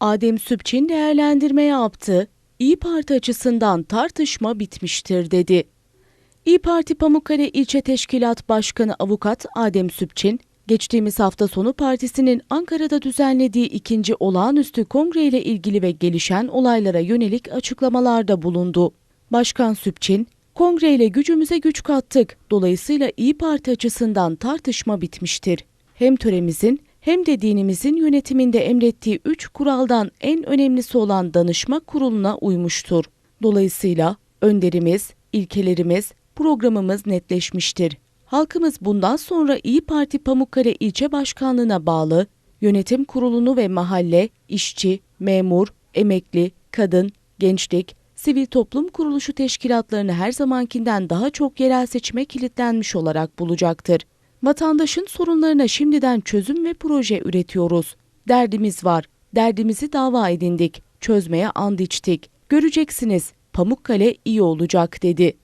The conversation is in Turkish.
Adem Sübçin değerlendirme yaptı. İyi Parti açısından tartışma bitmiştir dedi. İyi Parti Pamukkale İlçe Teşkilat Başkanı Avukat Adem Sübçin, geçtiğimiz hafta sonu partisinin Ankara'da düzenlediği ikinci olağanüstü kongre ile ilgili ve gelişen olaylara yönelik açıklamalarda bulundu. Başkan Sübçin, kongre ile gücümüze güç kattık. Dolayısıyla İyi Parti açısından tartışma bitmiştir. Hem töremizin hem de dinimizin yönetiminde emrettiği üç kuraldan en önemlisi olan danışma kuruluna uymuştur. Dolayısıyla önderimiz, ilkelerimiz, programımız netleşmiştir. Halkımız bundan sonra İyi Parti Pamukkale İlçe Başkanlığı'na bağlı yönetim kurulunu ve mahalle, işçi, memur, emekli, kadın, gençlik, sivil toplum kuruluşu teşkilatlarını her zamankinden daha çok yerel seçime kilitlenmiş olarak bulacaktır. Vatandaşın sorunlarına şimdiden çözüm ve proje üretiyoruz. Derdimiz var. Derdimizi dava edindik. Çözmeye and içtik. Göreceksiniz. Pamukkale iyi olacak dedi.